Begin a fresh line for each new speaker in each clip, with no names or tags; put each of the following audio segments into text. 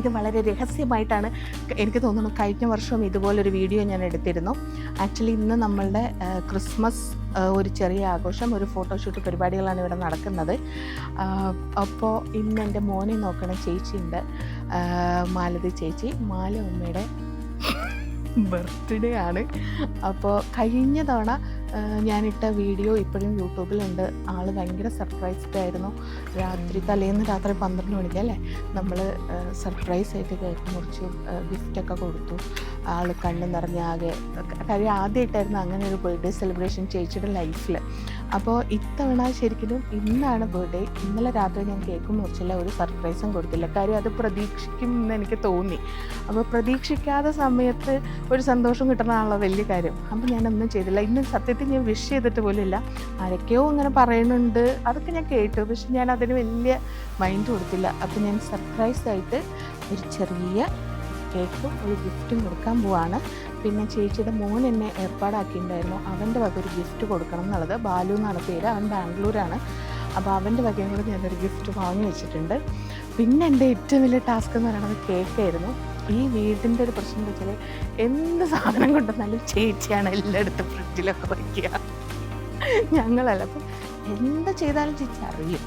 ഇത് വളരെ രഹസ്യമായിട്ടാണ് എനിക്ക് തോന്നുന്നു കഴിഞ്ഞ വർഷം ഇതുപോലൊരു വീഡിയോ ഞാൻ എടുത്തിരുന്നു. ആക്ച്വലി ഇന്ന് നമ്മളുടെ ക്രിസ്മസ് ഒരു ചെറിയ ആഘോഷം ഒരു ഫോട്ടോഷൂട്ട് പരിപാടികളാണ് ഇവിടെ നടക്കുന്നത്. അപ്പോൾ ഇന്ന് എന്റെ മോനെ നോക്കണ ചേച്ചിയുണ്ട് മാലതി ചേച്ചി. മാല ഉമ്മയുടെ ബർത്ത്ഡേ ആണ്. അപ്പോൾ കഴിഞ്ഞ തവണ ഞാനിട്ട വീഡിയോ ഇപ്പോഴും യൂട്യൂബിലുണ്ട്. ആൾ ഭയങ്കര സർപ്രൈസ്ഡ് ആയിരുന്നു. രാത്രി തലേന്ന് രാത്രി പന്ത്രണ്ട് മണിക്ക് അല്ലേ? നമ്മൾ സർപ്രൈസ് ആയിട്ട് കേക്ക് മുറിച്ചു ഗിഫ്റ്റൊക്കെ കൊടുത്തു. ആൾ കണ്ണ് നിറഞ്ഞാകെ കാര്യം ആദ്യമായിട്ടായിരുന്നു അങ്ങനെ ഒരു ബർത്ത്ഡേ സെലിബ്രേഷൻ ചേച്ചിയുടെ ലൈഫിൽ അപ്പോൾ ഇത്തവണ ശരിക്കും ഇന്നാണ് ബർത്ത്ഡേ ഇന്നലെ രാത്രി ഞാൻ കേക്ക് മുറിച്ചില്ല ഒരു സർപ്രൈസും കൊടുത്തില്ല. കാര്യം അത് പ്രതീക്ഷിക്കും എന്ന് എനിക്ക് തോന്നി. അപ്പോൾ പ്രതീക്ഷിക്കാതെ സമയത്ത് ഒരു സന്തോഷം കിട്ടണമെന്നുള്ള വലിയ കാര്യം. അപ്പോൾ ഞാനൊന്നും ചെയ്തില്ല. ഇന്ന് സത്യത്തിൽ ഞാൻ വിഷ് ചെയ്തിട്ട് പോലും ഇല്ല. ആരൊക്കെയോ അങ്ങനെ പറയുന്നുണ്ട്. അതൊക്കെ ഞാൻ കേട്ടു. പക്ഷെ ഞാൻ അതിന് വലിയ മൈൻഡ് കൊടുത്തില്ല. അപ്പോൾ ഞാൻ സർപ്രൈസ് ആയിട്ട് ഒരു ചെറിയ കേക്കും ഒരു ഗിഫ്റ്റും കൊടുക്കാൻ പോവാണ്. പിന്നെ ചേച്ചിയുടെ മോൻ എന്നെ ഏർപ്പാടാക്കിയിട്ടുണ്ടായിരുന്നു. അവന്റെ വക ഒരു ഗിഫ്റ്റ് കൊടുക്കണം എന്നുള്ളത്. ബാലു എന്നാണ് പേര്. അവൻ ബാംഗ്ലൂരാണ്. അപ്പോൾ അവന്റെ വകയും കൂടെ ഞാനൊരു ഗിഫ്റ്റ് വാങ്ങി വെച്ചിട്ടുണ്ട്. പിന്നെ എന്റെ ഏറ്റവും വലിയ ടാസ്ക് എന്ന് പറയുന്നത് കേക്കായിരുന്നു. ഈ വീടിന്റെ ഒരു പ്രശ്നം എന്ന് വെച്ചാൽ എന്ത് സാധനം കൊണ്ടുവന്നാലും ചേച്ചിയാണ് എല്ലായിടത്തും ഫ്രിഡ്ജിലൊക്കെ വയ്ക്കുക. ഞങ്ങളല്ല. അപ്പം എന്ത് ചെയ്താലും ചേച്ചി അറിയും.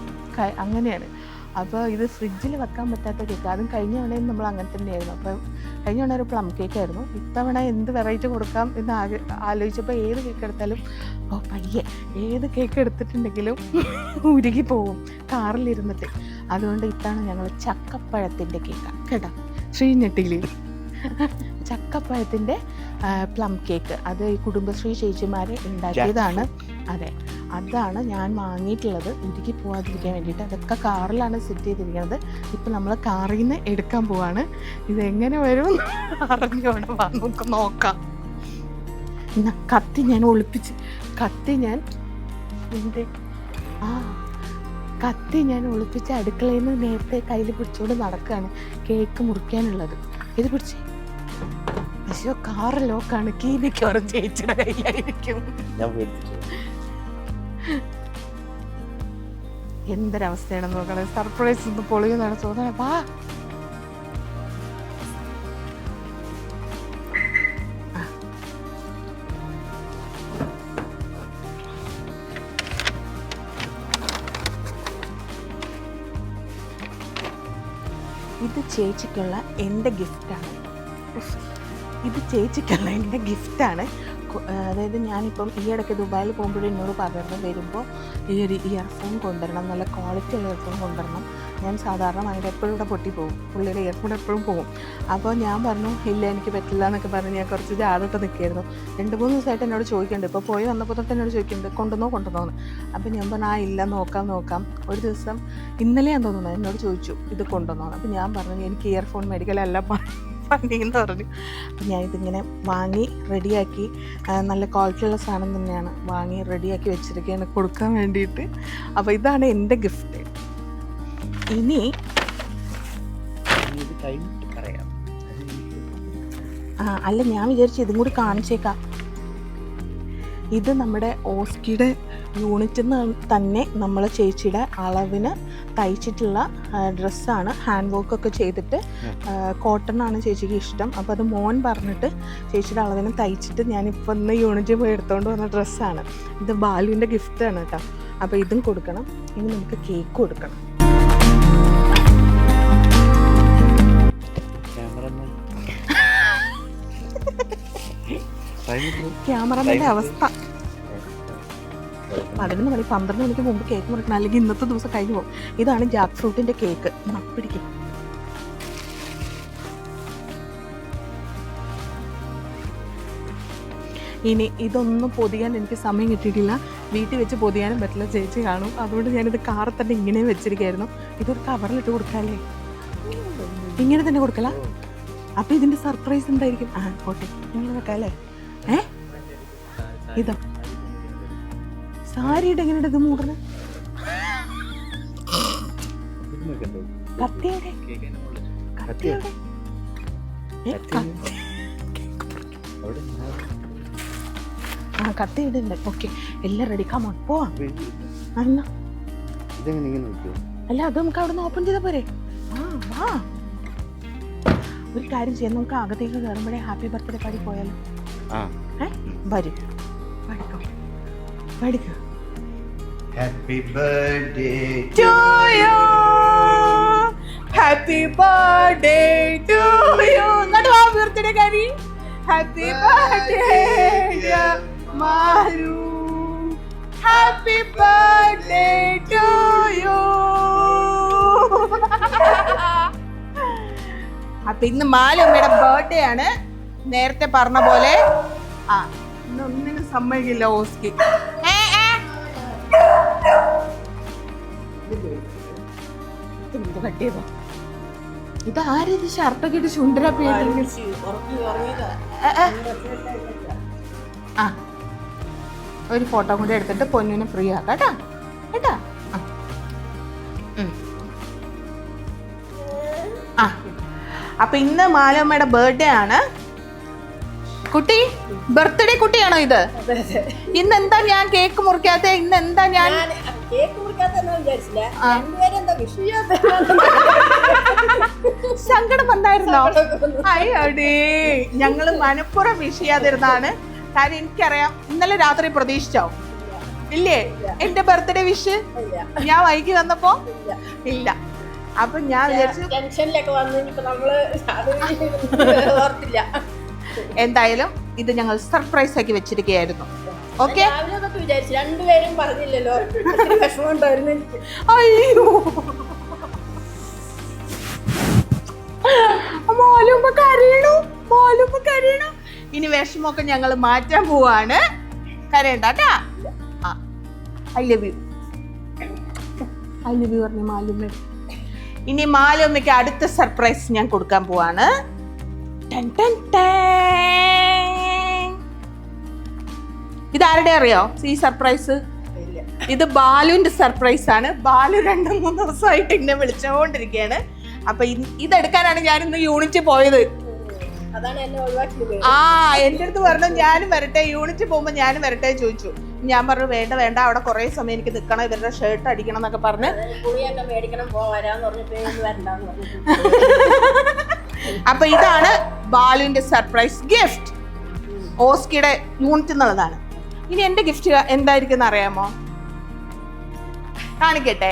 അങ്ങനെയാണ്. അപ്പോൾ ഇത് ഫ്രിഡ്ജിൽ വെക്കാൻ പറ്റാത്ത കേക്ക് അതും കഴിഞ്ഞ തവണയും നമ്മൾ അങ്ങനെ തന്നെയായിരുന്നു. അപ്പം കഴിഞ്ഞ തവണ ഒരു പ്ലം കേക്ക് ആയിരുന്നു. ഇത്തവണ എന്ത് വെറൈറ്റി കൊടുക്കാം എന്ന് ആകെ ആലോചിച്ചപ്പോൾ ഏത് കേക്ക് എടുത്താലും ഓ പയ്യെ ഏത് കേക്ക് എടുത്തിട്ടുണ്ടെങ്കിലും ഉരുകി പോവും കാറിലിരുന്നിട്ട്. അതുകൊണ്ട് ഇത്തവണ ഞങ്ങൾ ചക്കപ്പഴത്തിന്റെ കേക്കാണ് കേട്ടോ? ശ്രീ ശ്രീഞ്ഞെട്ടിയിൽ ചക്കപ്പഴത്തിന്റെ പ്ലം കേക്ക് അത് ഈ കുടുംബശ്രീ ചേച്ചിമാരെ ഉണ്ടാക്കിയതാണ്. അതെ. അതാണ് ഞാൻ വാങ്ങിയിട്ടുള്ളത്. ഉരുക്കി പോകാതിരിക്കാൻ വേണ്ടിയിട്ട്. അതൊക്കെ കാറിലാണ് സെറ്റ് ചെയ്തിരിക്കുന്നത്. ഇപ്പം നമ്മൾ കാറിൽ നിന്ന് എടുക്കാൻ പോവാണ്. ഇതെങ്ങനെ വരും? അറിഞ്ഞോണം നമുക്ക് നോക്കാം. കത്തി ഞാൻ ഒളിപ്പിച്ച്. കത്തി ഞാൻ എന്റെ ആ കത്തി ഞാൻ ഒളിപ്പിച്ച് അടുക്കളയിൽ നിന്ന് നേരത്തെ കയ്യിൽ പിടിച്ചുകൊണ്ട് നടക്കുകയാണ് കേക്ക് മുറിക്കാനുള്ളത്. ഇത് പിടിച്ച്. പക്ഷേ കാറ് ലോക്കാണ് കീ ചേച്ചിയുടെ കയ്യിലായിരിക്കും.
ഞാൻ
എന്തൊരവസ്ഥയാണെന്ന് നോക്കണേ. സർപ്രൈസ് ഒന്ന് പൊളിയുന്നാണ് തോന്നണേ. വാ. ഇത് ചേച്ചിക്കുള്ള എന്റെ ഗിഫ്റ്റാണ്. ഇത് ചേച്ചിക്കുള്ള എന്റെ ഗിഫ്റ്റാണ്. അതായത് ഞാനിപ്പം ഈ ഇടയ്ക്ക് ദുബായിൽ പോകുമ്പോഴും എന്നോട് പറഞ്ഞിരുന്നു വരുമ്പോൾ ഈ ഒരു ഇയർഫോൺ കൊണ്ടുവരണം നല്ല ക്വാളിറ്റി ഉള്ള ഇയർഫോൺ കൊണ്ടുവരണം. ഞാൻ സാധാരണ ഭയങ്കര എപ്പോഴും ഇവിടെ പൊട്ടി പോകും. പുള്ളിയുടെ ഇയർഫോൺ എപ്പോഴും പോകും. അപ്പോൾ ഞാൻ പറഞ്ഞു ഇല്ല എനിക്ക് പറ്റില്ല എന്നൊക്കെ പറഞ്ഞ് ഞാൻ കുറച്ച് ജാടോട്ട് നിൽക്കുകയായിരുന്നു. രണ്ട് മൂന്ന് ദിവസമായിട്ട് എന്നോട് ചോദിക്കുന്നുണ്ട്. ഇപ്പോൾ പോയി വന്നപ്പോൾ തൊട്ട് എന്നോട് ചോദിക്കുന്നുണ്ട് കൊണ്ടുവന്നോ കൊണ്ടുവന്നോന്ന് അപ്പോൾ ഞാൻ പറഞ്ഞു ആ ഇല്ല നോക്കാം നോക്കാം. ഒരു ദിവസം ഇന്നലെ ഞാൻ തോന്നുന്നു എന്നോട് ചോദിച്ചു ഇത് കൊണ്ടുവന്നോന്ന് അപ്പോൾ ഞാൻ പറഞ്ഞു എനിക്ക് ഇയർഫോൺ മേടിക്കലല്ല പ- പണി എന്ന് പറഞ്ഞു. അപ്പം ഞാൻ ഇതിങ്ങനെ വാങ്ങി റെഡിയാക്കി. നല്ല ക്വാളിറ്റി ഉള്ള സാധനം തന്നെയാണ് വാങ്ങി റെഡിയാക്കി വെച്ചിരിക്കുകയാണ് കൊടുക്കാൻ വേണ്ടിയിട്ട്. അപ്പോൾ ഇതാണ് എന്റെ ഗിഫ്റ്റ്. ഇനി ആ, അല്ല ഞാൻ വിചാരിച്ചു ഇതും കൂടി കാണിച്ചേക്കാം. ഇത് നമ്മുടെ ഓസ്കിയുടെ യൂണിറ്റിൽ നിന്ന് തന്നെ നമ്മളെ ചേച്ചിയുടെ അളവിന് തയ്ച്ചിട്ടുള്ള ഡ്രസ്സാണ് ഹാൻഡ് വർക്ക് ഒക്കെ ചെയ്തിട്ട് കോട്ടൺ ആണ് ചേച്ചിക്ക് ഇഷ്ടം. അപ്പോൾ അത് മോൻ പറഞ്ഞിട്ട് ചേച്ചിയുടെ അളവിന് തയ്ച്ചിട്ട് ഞാനിപ്പോൾ ഇന്ന് യൂണിറ്റ് പോയി എടുത്തുകൊണ്ട് വന്ന ഡ്രസ്സാണ്. ഇത് ബാലുവിന്റെ ആണ് കേട്ടോ അപ്പോൾ ഇതും കൊടുക്കണം. ഇനി നമുക്ക് കേക്ക് കൊടുക്കണം ക്യാമറമാന്റെ അവസ്ഥ. പതിനൊന്ന് മണി പന്ത്രണ്ട് മണിക്ക് മുമ്പ് കേക്ക് മുറിക്കണം. അല്ലെങ്കിൽ ഇന്നത്തെ ദിവസം കഴിഞ്ഞു പോകും. ഇതാണ് ജാക്ക് ഫ്രൂട്ടിന്റെ കേക്ക് പിടിക്കും. ഇനി ഇതൊന്നും പൊതിയാൻ എനിക്ക് സമയം കിട്ടിയിട്ടില്ല. വീട്ടിൽ വെച്ച് പൊതിയാനും പറ്റില്ല. ചേച്ചി കാണും. അതുകൊണ്ട് ഞാനിത് കാറിൽ തന്നെ ഇങ്ങനെ വെച്ചിരിക്കുകയായിരുന്നു ഇതൊരു കവറിലിട്ട് കൊടുക്കാല്ലേ? ഇങ്ങനെ തന്നെ കൊടുക്കല? അപ്പൊ ഇതിന്റെ സർപ്രൈസ് എന്തായിരിക്കും? ആ ഓക്കെ ഇങ്ങനെ അല്ലേ ഏ? ഇതോ. സാരിയുടെ എങ്ങനെ ഇത്
മൂടുന്നത്?
കത്തിയുടെ? കത്തിയുടെ? ആ കത്തി ഓക്കെ. എല്ലാം റെഡി കമോൺ പോവാം. എന്നാ അല്ല അത് നമുക്ക് അവിടെ നിന്ന് ഓപ്പൺ ചെയ്താൽ പോരെ? ആ വാ. ഒരു കാര്യം ചെയ്യാം. നമുക്ക് അകത്തേക്ക് കയറുമ്പോഴേ ഹാപ്പി ബർത്ത്ഡേ പാടി പോയാലോ? വരും. പഠിക്കും. പഠിക്കോ.
Happy birthday
to you. Happy birthday to you. ഇങ്ങോട്ട് വാ birthday Carrie. Happy birthday Malu happy birthday to you അപ്പൊ ഇന്ന് മാലുമ്മയുടെ ബർത്ത്ഡേ ആണ്. നേരത്തെ പറഞ്ഞ പോലെ ആ ഇന്ന് ഒന്നിനും സമ്മതിക്കില്ല ഓസ്കി. കട്ടിയതോ ഇത് ആരിത് ഷർട്ടൊക്കെ ഇട്ട് ചുണ്ടര ആ. ഒരു ഫോട്ടോ കൂടി എടുത്തിട്ട് പൊന്നിനെ ഫ്രീ ആക്കാം കേട്ടാ? കേട്ടാ. ആ. അപ്പൊ ഇന്ന് മാലമ്മയുടെ ബർത്ത്ഡേ ആണ്. കുട്ടി ബർത്ത്ഡേ കുട്ടിയാണോ ഇത്? ഇന്ന് എന്താ ഞാൻ കേക്ക് മുറിക്കാത്ത? ഇന്ന് എന്താ ഞാൻ സങ്കടം വന്നായിരുന്നോ? അയ്യോടേ ഞങ്ങൾ മനഃപുറം വിഷ് ചെയ്യാതിരുന്നാണ് കാര്യം എനിക്കറിയാം ഇന്നലെ രാത്രി പ്രതീക്ഷിച്ചോ? ഇല്ലേ? എന്റെ ബർത്ത്ഡേ വിഷ്? ഞാൻ വൈകി വന്നപ്പോ? ഇല്ല. അപ്പൊ ഞാൻ വിചാരിച്ചു
ടെൻഷനിലൊക്കെ വന്ന് നമ്മൾ ഓർത്തില്ല.
എന്തായാലും ഇത് ഞങ്ങൾ സർപ്രൈസ് ആക്കി വെച്ചിരിക്കുകയായിരുന്നു. ഓക്കെ
രണ്ടുപേരും പറഞ്ഞില്ലല്ലോ. ഒത്തിരി വിഷമം എനിക്ക്.
അയ്യോ. മോലുമ്പ കരയണു. മോലുമ്പ കരയണു. ഇനി വിഷമൊക്കെ ഞങ്ങൾ മാറ്റാൻ പോവാണ്. കരയണ്ട കേട്ടാ. I love you I love you പറഞ്ഞു മാലുമ്മ. ഇനി മാലുമ്മയ്ക്ക് അടുത്ത സർപ്രൈസ് ഞാൻ കൊടുക്കാൻ പോവാണ്. ടെൻ ടെൻ ടൻ. ഇതാരുടെ അറിയോ? ഈ സർപ്രൈസ്. ഇത് ബാലുവിന്റെ സർപ്രൈസ് ആണ്. ബാലു രണ്ടു മൂന്ന് ദിവസമായിട്ട് എന്നെ വിളിച്ചുകൊണ്ടിരിക്കുകയാണ്. അപ്പൊ ഇതെടുക്കാനാണ് ഞാൻ ഇന്ന് യൂണിറ്റ് പോയത്. ആ എന്റെ അടുത്ത് പറഞ്ഞു ഞാനും വരട്ടെ. യൂണിറ്റ് പോകുമ്പോ ഞാനും വരട്ടെ ചോദിച്ചു. ഞാൻ പറഞ്ഞു വേണ്ട വേണ്ട. അവിടെ കുറെ സമയം എനിക്ക് നിൽക്കണം ഇവരുടെ ഷർട്ട് അടിക്കണം എന്നൊക്കെ പറഞ്ഞു. അപ്പൊ ഇതാണ് ബാലുവിന്റെ സർപ്രൈസ് ഗിഫ്റ്റ്. ഓസ്കിയുടെ യൂണിറ്റ് എന്നുള്ളതാണ്. ഇനി എന്റെ ഗിഫ്റ്റ് എന്തായിരിക്കും അറിയാമോ? കാണിക്കട്ടെ.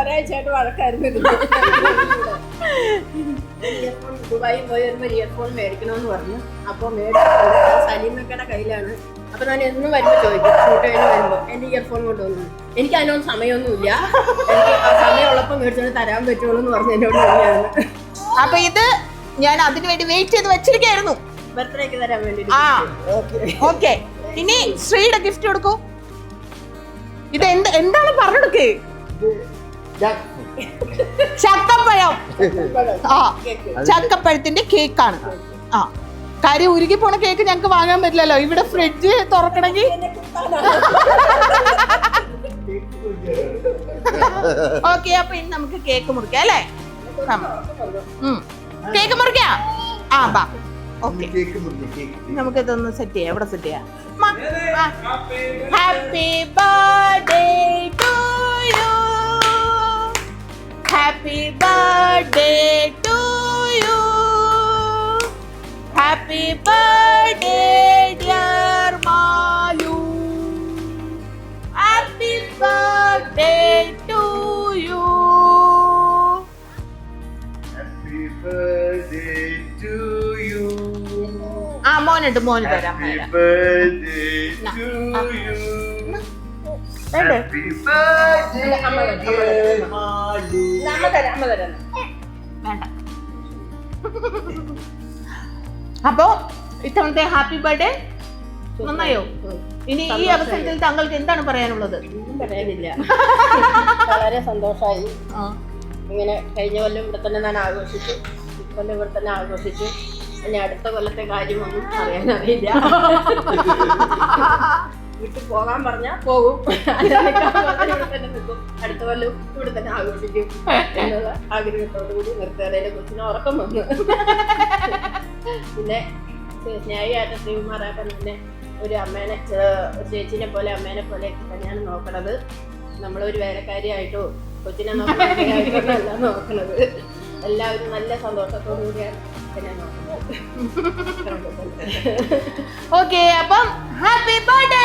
ഒരാഴ്ചയായിട്ട് വഴക്കായിരുന്നു. ഇയർഫോൺ പോയി ഇയർഫോൺ മേടിക്കണമെന്ന് പറഞ്ഞു. അപ്പോൾ മേടിച്ചു സലീമക്കയുടെ കയ്യിലാണ്. അപ്പൊ ഞാൻ എന്നും വരുമ്പോ ചോദിക്കും ഷൂട്ട് കഴിഞ്ഞ് വരുമ്പോ എന്റെ ഇയർഫോൺ കൊണ്ടുവന്നു. എനിക്ക് അതിനൊന്നും സമയമൊന്നുമില്ല. എനിക്ക് ആ മേടിച്ചോണ്ട് തരാൻ പറ്റുള്ളൂ എന്ന് പറഞ്ഞു എന്നോട്
അപ്പൊ ഇത് ഞാൻ അതിനു വേണ്ടി വെയിറ്റ് ചെയ്ത് വെച്ചിരിക്കായിരുന്നു
ബർത്ത്ഡേക്ക് തരാൻ വേണ്ടി
ആ ഓക്കെ ഇനി ശ്രീയുടെ ഗിഫ്റ്റ് കൊടുക്കൂ. ഇത് എന്ത് എന്താണ് പറഞ്ഞെടുക്കേ ചക്കപ്പഴം. ആ ചക്കപ്പഴത്തിന്റെ കേക്കാണ് ആ കാര്യം ഉരുകി പോണ കേക്ക് ഞങ്ങക്ക് വാങ്ങാൻ പറ്റില്ലല്ലോ. ഇവിടെ ഫ്രിഡ്ജ് തുറക്കണമെങ്കിൽ ഓക്കെ അപ്പൊ ഇനി നമുക്ക് കേക്ക് മുറിക്കാം അല്ലേ? കേക്ക് മുറിക്കാ? ആ ബാ. ഓക്കെ
കേക്ക് മുറിഞ്ഞു കേക്ക്
നമുക്ക് ഇതൊന്ന് സെറ്റ് ചെയ്യാം. എവിടെ സെറ്റ് ചെയ്യാം? Happy birthday to you happy birthday to you happy birthday തരാം മോന്
തരാം
വേണ്ട. അപ്പോ ഇത്തവണത്തെ ഹാപ്പി ബർത്ത്ഡേ നന്നായോ? ഇനി ഈ അവസരത്തിൽ താങ്കൾക്ക് എന്താണ് പറയാനുള്ളത്?
പറയാനില്ല. വളരെ സന്തോഷമായി. ഇങ്ങനെ കഴിഞ്ഞ കൊല്ലം ഇവിടെ തന്നെ ഞാൻ ആഘോഷിച്ചു. ഇക്കൊല്ലം ഇവിടെ തന്നെ ആഘോഷിച്ചു. ഇനി അടുത്ത കൊല്ലത്തെ കാര്യമൊന്നും അറിയാനറിയില്ല. വിട്ടു പോകാൻ പറഞ്ഞാ പോകും. അടുത്ത കൊല്ലം ഇവിടെ തന്നെ ആഘോഷിക്കും എന്നുള്ള ആഗ്രഹത്തോടു കൂടി നിർത്തുകയുടെ കൊച്ചിന് ഉറക്കം വന്നു. പിന്നെ സ്നേഹിയായിട്ട് ശ്രീകുമാറാക്കാൻ തന്നെ ഒരു അമ്മേനെ ഒരു ചേച്ചിനെ പോലെ അമ്മേനെ പോലെ തന്നെയാണ് നോക്കണത്. നമ്മളൊരു വേലക്കാരിയായിട്ടോ കൊച്ചിനെ നോക്കണല്ല നോക്കണത്. എല്ലാവരും നല്ല സന്തോഷത്തോടു കൂടിയാണ്
ഓക്കെ അപ്പം ഹാപ്പി ബർത്ത്ഡേ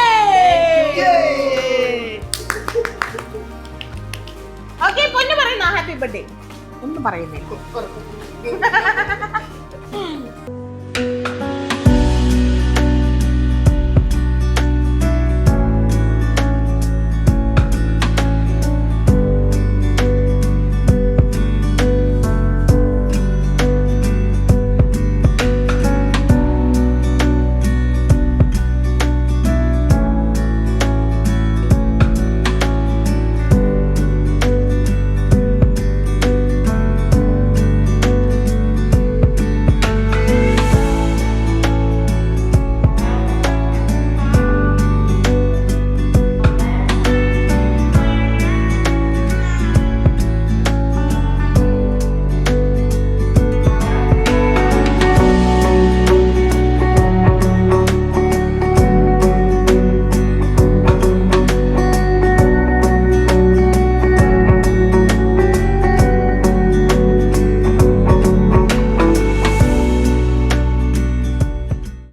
ഓക്കെ പൊന്നു പറയുന്ന ഹാപ്പി ബർത്ത്ഡേ ഒന്നും പറയുന്നില്ല.